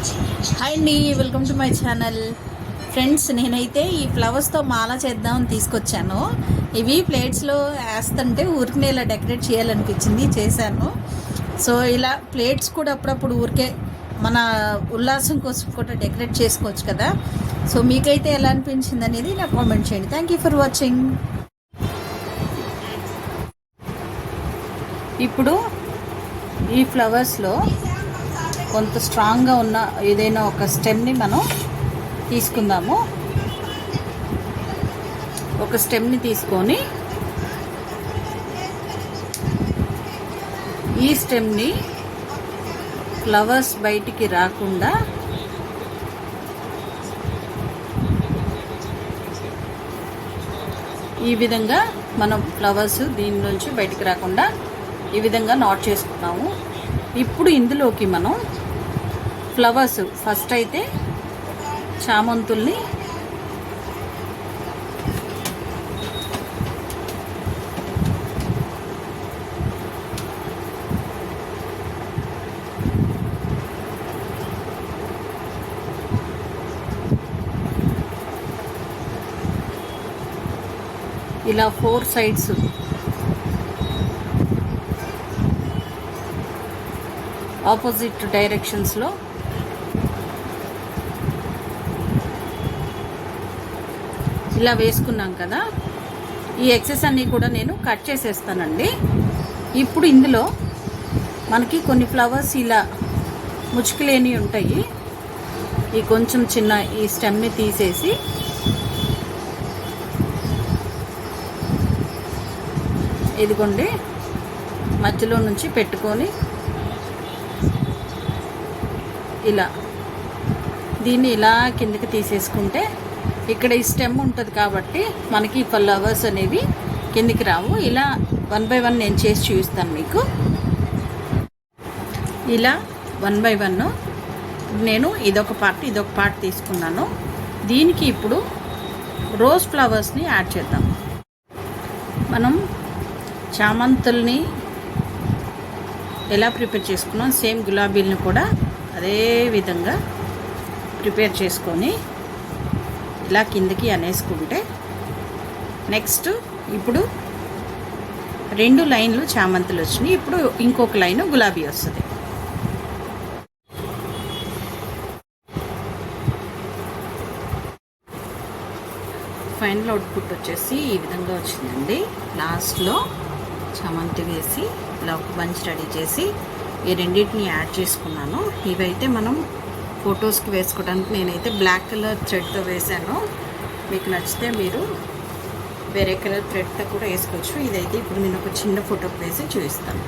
Hi అండి welcome to my channel friends నేనైతే ఈ ఫ్లవర్స్తో మాల చేద్దామని తీసుకొచ్చాను. ఇవి ప్లేట్స్లో వేస్తుంటే ఊరికనే ఇలా డెకరేట్ చేయాలనిపించింది చేశాను. సో ఇలా ప్లేట్స్ కూడా అప్పుడప్పుడు ఊరికే మన ఉల్లాసం కోసం కూడా డెకరేట్ చేసుకోవచ్చు కదా. సో మీకైతే ఎలా అనిపించింది అనేది నాకు కామెంట్ చేయండి. థ్యాంక్ యూ ఫర్ వాచింగ్ ఇప్పుడు ఈ ఫ్లవర్స్లో కొంత స్ట్రాంగ్గా ఉన్న ఏదైనా ఒక స్టెమ్ని మనం తీసుకుందాము. ఒక స్టెమ్ని తీసుకొని ఈ స్టెమ్ని ఫ్లవర్స్ బయటికి రాకుండా ఈ విధంగా మనం ఫ్లవర్స్ దీని నుంచి బయటికి రాకుండా ఈ విధంగా నాట్ చేసుకున్నాము. ఇప్పుడు ఇందులోకి మనం ఫ్లవర్స్ ఫస్ట్ అయితే చామంతుల్ని ఇలా ఫోర్ సైడ్స్ ఆపోజిట్ డైరెక్షన్స్లో ఇలా వేసుకున్నాం కదా ఈ ఎక్సెస్ అన్నీ కూడా నేను కట్ చేసేస్తానండి. ఇప్పుడు ఇందులో మనకి కొన్ని ఫ్లవర్స్ ఇలా ముచ్చుకులేని ఉంటాయి. ఈ కొంచెం చిన్న ఈ స్టెమ్ని తీసేసి ఇదిగోండి మధ్యలో నుంచి పెట్టుకొని ఇలా దీన్ని ఇలా కిందకి తీసేసుకుంటే ఇక్కడ ఈ స్టెమ్ ఉంటుంది కాబట్టి మనకి ఫ్లవర్స్ అనేవి కిందికి రావు. ఇలా వన్ బై వన్ నేను చేసి చూపిస్తాను మీకు. ఇలా వన్ బై వన్ నేను ఇదొక పార్ట్ ఇదొక పార్ట్ తీసుకున్నాను. దీనికి ఇప్పుడు రోజ్ ఫ్లవర్స్ని యాడ్ చేద్దాం. మనం చామంతుల్ని ఎలా ప్రిపేర్ చేసుకున్నాం? సేమ్ గులాబీలను కూడా అదే విధంగా ప్రిపేర్ చేసుకొని ఇలా కిందకి అనేసుకుంటే నెక్స్ట్ ఇప్పుడు రెండు లైన్లు చామంతులు వచ్చినాయి. ఇప్పుడు ఇంకొక లైన్ గులాబీ వస్తుంది. ఫైనల్ అవుట్పుట్ వచ్చేసి ఈ విధంగా వచ్చిందండి. లాస్ట్లో చామంతి వేసి ఇలా ఒక బంచ్ రెడీ చేసి ఈ రెండింటిని యాడ్ చేసుకున్నాను. ఇవైతే మనం ఫొటోస్కి వేసుకోవడానికి నేనైతే బ్లాక్ కలర్ థ్రెడ్తో వేశాను. మీకు నచ్చితే మీరు వేరే కలర్ థ్రెడ్తో కూడా వేసుకోవచ్చు. ఇదైతే ఇప్పుడు నేను ఒక చిన్న ఫోటోకి వేసి చూపిస్తాను.